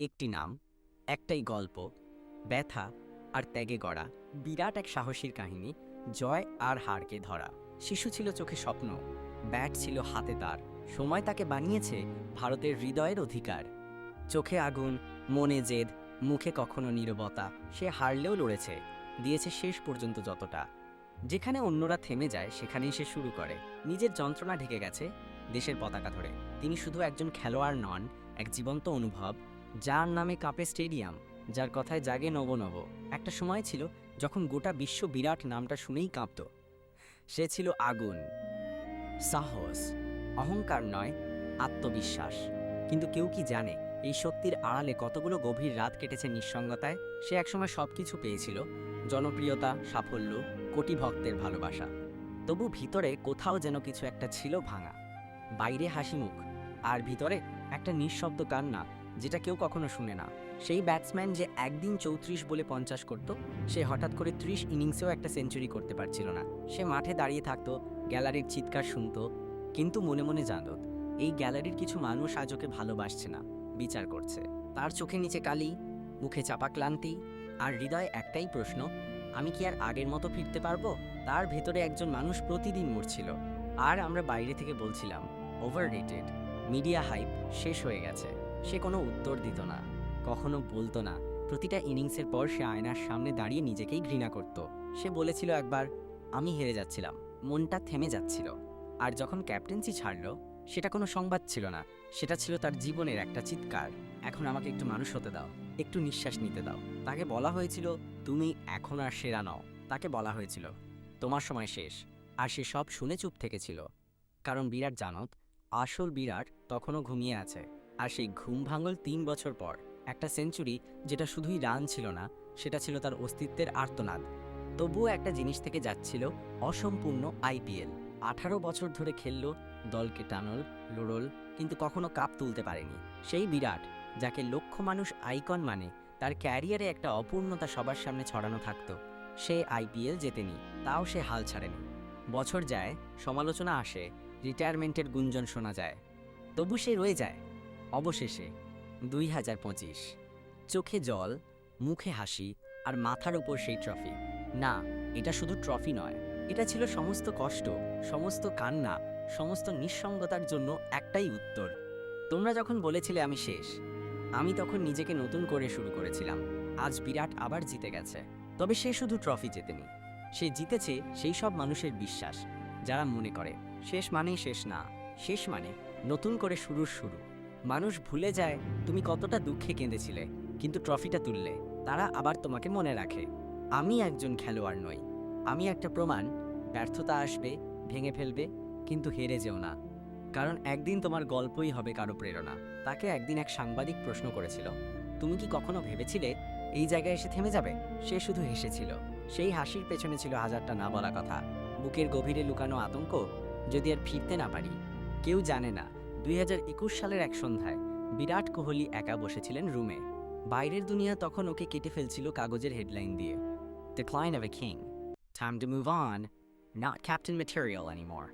একটি নাম, একটাই গল্প, ব্যথা আর ত্যাগে গড়া বিরাট এক সাহসীর কাহিনী, জয় আর হারকে ধরা। শিশু ছিল চোখে স্বপ্ন, ব্যাট ছিল হাতে তার। সময় তাকে বানিয়েছে ভারতের হৃদয়ের অধিকার। চোখে আগুন, মনে জেদ, মুখে কখনো নীরবতা, সে হারলেও লড়েছে, দিয়েছে শেষ পর্যন্ত যতটা। যেখানে অন্যরা থেমে যায়, সেখানেই সে শুরু করে। নিজের যন্ত্রণা ঢেকে গেছে দেশের পতাকা ধরে। তিনি শুধু একজন খেলোয়াড় নন, এক জীবন্ত অনুভব যার নামে কাঁপে স্টেডিয়াম, যার কথায় জাগে নব নব। একটা সময় ছিল যখন গোটা বিশ্ব বিরাট নামটা শুনেই কাঁপত। সে ছিল আগুন, সাহস, অহংকার নয়, আত্মবিশ্বাস। কিন্তু কেউ কি জানে, এই শক্তির আড়ালে কতগুলো গভীর রাত কেটেছে নিঃসঙ্গতায়? সে একসময় সব কিছু পেয়েছিল, জনপ্রিয়তা, সাফল্য, কোটি ভক্তের ভালোবাসা। তবু ভিতরে কোথাও যেন কিছু একটা ছিল ভাঙা। বাইরে হাসি মুখ আর ভিতরে একটা নিঃশব্দ কান্না যেটা কেউ কখনো শুনে না। সেই ব্যাটসম্যান যে একদিন চৌত্রিশ বলে পঞ্চাশ করত, সে হঠাৎ করে ত্রিশ ইনিংসেও একটা সেঞ্চুরি করতে পারছিল না। সে মাঠে দাঁড়িয়ে থাকতো, গ্যালারির চিৎকার শুনতো, কিন্তু মনে মনে জানত, এই গ্যালারির কিছু মানুষ আজ ওকে ভালোবাসছে না, বিচার করছে। তার চোখে নিচে কালি, মুখে চাপা ক্লান্তি, আর হৃদয়ে একটাই প্রশ্ন, আমি কি আর আগের মতো ফিরতে পারব? তার ভেতরে একজন মানুষ প্রতিদিন মরছিল। আর আমরা বাইরে থেকে বলছিলাম ওভার রেটেড মিডিয়া হাইপ শেষ হয়ে গেছে। সে কোনো উত্তর দিত না, কখনো বলতো না। প্রতিটা ইনিংসের পর সে আয়নার সামনে দাঁড়িয়ে নিজেকেই ঘৃণা করত। সে বলেছিল একবার, আমি হেরে যাচ্ছিলাম, মনটা থেমে যাচ্ছিল। আর যখন ক্যাপ্টেন্সি ছাড়লো, সেটা কোনো সংবাদ ছিল না। সেটা ছিল তার জীবনের একটা চিৎকার। এখন আমাকে একটু মানুষ হতে দাও, একটু নিঃশ্বাস নিতে দাও। তাকে বলা হয়েছিল, তুমি এখন আর সেরা নও। তাকে বলা হয়েছিল, তোমার সময় শেষ। আর সে সব শুনে চুপ থেকেছিল। কারণ বিরাট জানত, আসল বিরাট তখনও ঘুমিয়ে আছে। আর সেই ঘুম ভাঙল তিন বছর পর। একটা সেঞ্চুরি যেটা শুধুই রান ছিল না, সেটা ছিল তার অস্তিত্বের আর্তনাদ। তবুও একটা জিনিস থেকে যাচ্ছিল অসম্পূর্ণ আইপিএল আঠারো বছর ধরে খেললো, দলকে টানল, লড়ল, কিন্তু কখনো কাপ তুলতে পারেনি। সেই বিরাট, যাকে লক্ষ মানুষ আইকন মানে তার ক্যারিয়ারে একটা অপূর্ণতা সবার সামনে ছড়ানো থাকতো। সে আইপিএল জেতেনি, তাও সে হাল ছাড়েনি। বছর যায়, সমালোচনা আসে, রিটায়ারমেন্টের গুঞ্জন শোনা যায়। তবু সে রয়ে যায়। অবশেষে দুই হাজার পঁচিশ। চোখে জল, মুখে হাসি আর মাথার উপর সেই ট্রফি না, এটা শুধু ট্রফি নয়, এটা ছিল সমস্ত কষ্ট, সমস্ত কান্না, সমস্ত নিঃসঙ্গতার জন্য একটাই উত্তর। তোমরা যখন বলেছিলে আমি শেষ, আমি তখন নিজেকে নতুন করে শুরু করেছিলাম। আজ বিরাট আবার জিতে গেছে। তবে সে শুধু ট্রফি জেতেনি। সে জিতেছে সেই সব মানুষের বিশ্বাস, যারা মনে করে, শেষ মানেই শেষ না, শেষ মানে নতুন করে শুরুর শুরু। মানুষ ভুলে যায় তুমি কতটা দুঃখে কেঁদেছিলে, কিন্তু ট্রফিটা তুললে। তারা আবার তোমাকে মনে রাখে। আমি একজন খেলোয়াড় নই। আমি একটা প্রমাণ, ব্যর্থতা আসবে, ভেঙে ফেলবে, কিন্তু হেরে যেও না। কারণ একদিন তোমার গল্পই হবে কারও প্রেরণা। তাকে একদিন এক সাংবাদিক প্রশ্ন করেছিল, তুমি কি কখনো ভেবেছিলে এই জায়গায় এসে থেমে যাবে? সে শুধু হেসেছিল। সেই হাসির পেছনে ছিল হাজারটা না বলা কথা। বুকের গভীরে লুকানো আতঙ্ক, যদি আর ফিরতে না পারি, কেউ জানে না। দুই হাজার একুশ সালের এক সন্ধ্যায় বিরাট কোহলি একা বসেছিলেন রুমে বাইরের দুনিয়া তখন ওকে কেটে ফেলছিল কাগজের হেডলাইন দিয়ে Decline of a King. Time to move on. Not Captain Material anymore.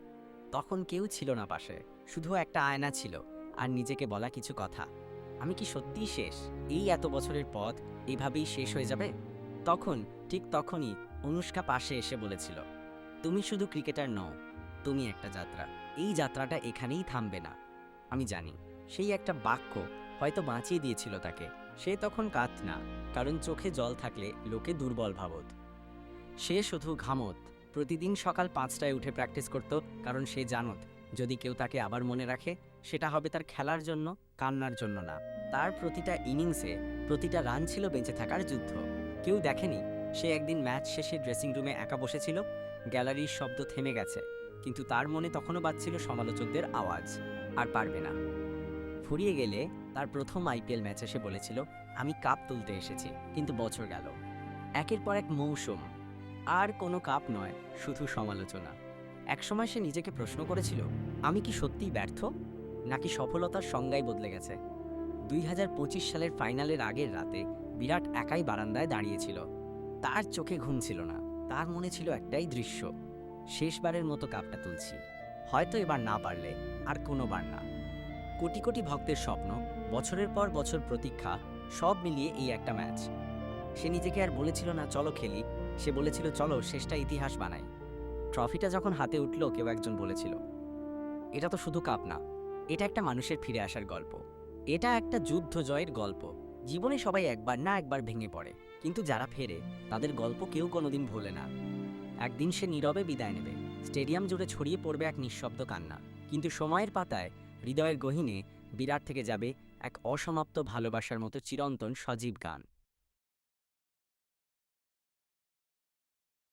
তখন কেউ ছিল না পাশে, শুধু একটা আয়না ছিল, আর নিজেকে বলা কিছু কথা আমি কি সত্যিই শেষ এই এত বছরের পথ এইভাবেই শেষ হয়ে যাবে তখন, ঠিক তখনই অনুষ্কা পাশে এসে বলেছিল, তুমি শুধু ক্রিকেটার নও, তুমি একটা যাত্রা এই যাত্রাটা এখানেই থামবে না আমি জানি, সেই একটা বাক্য হয়তো বাঁচিয়ে দিয়েছিল তাকে। সে তখন কাঁদ না, কারণ চোখে জল থাকলে লোকে দুর্বল ভাবত। সে শুধু ঘামত, প্রতিদিন সকাল পাঁচটায় উঠে প্র্যাকটিস করত, কারণ সে জানত, যদি কেউ তাকে আবার মনে রাখে, সেটা হবে তার খেলার জন্য, কান্নার জন্য না। তার প্রতিটা ইনিংসে প্রতিটা রান ছিল বেঁচে থাকার যুদ্ধ। কেউ দেখেনি, সে একদিন ম্যাচ শেষে ড্রেসিং রুমে একা বসেছিল, গ্যালারির শব্দ থেমে গেছে, কিন্তু তার মনে তখনও বাজছিল সমালোচকদের আওয়াজ। আর পারবে না। ফুরিয়ে গেলে তার প্রথম আইপিএল ম্যাচ এসে বলেছিল, আমি কাপ তুলতে এসেছি, কিন্তু বছর গেল। একের পর এক মৌসুম। আর কোনো কাপ নয়, শুধু সমালোচনা। একসময় সে নিজেকে প্রশ্ন করেছিল, আমি কি সত্যিই ব্যর্থ? নাকি সফলতার সংজ্ঞাই বদলে গেছে? দুই হাজার পঁচিশ সালের ফাইনালের আগের রাতে বিরাট একাই বারান্দায় দাঁড়িয়েছিল। তার চোখে ঘুম ছিল না, তার মনে ছিল একটাই দৃশ্য, শেষবারের মতো কাপটা তুলছি। হয়তো এবার না পারলে আর কোনোবার না। কোটি কোটি ভক্তের স্বপ্ন, বছরের পর বছর প্রতীক্ষা, সব মিলিয়ে এই একটা ম্যাচ। সে নিজেকে আর বলেছিল না, চলো খেলি। সে বলেছিল, চলো, শেষটা ইতিহাস বানাই। ট্রফিটা যখন হাতে উঠল, কেউ একজন বলেছিল, এটা তো শুধু কাপ না, এটা একটা মানুষের ফিরে আসার গল্প। এটা একটা যুদ্ধ জয়ের গল্প। জীবনে সবাই একবার না একবার ভেঙে পড়ে। কিন্তু যারা ফেরে, তাদের গল্প কেউ কোনোদিন ভোলে না। একদিন সে নীরবে বিদায় নেবে। স্টেডিয়াম জুড়ে ছড়িয়ে পড়বে এক নিঃশব্দ কান্না। কিন্তু সময়ের পাতায়, হৃদয়ের গহীনে বিরাট থেকে যাবে এক অসমাপ্ত ভালোবাসার মতো চিরন্তন সজীব গান।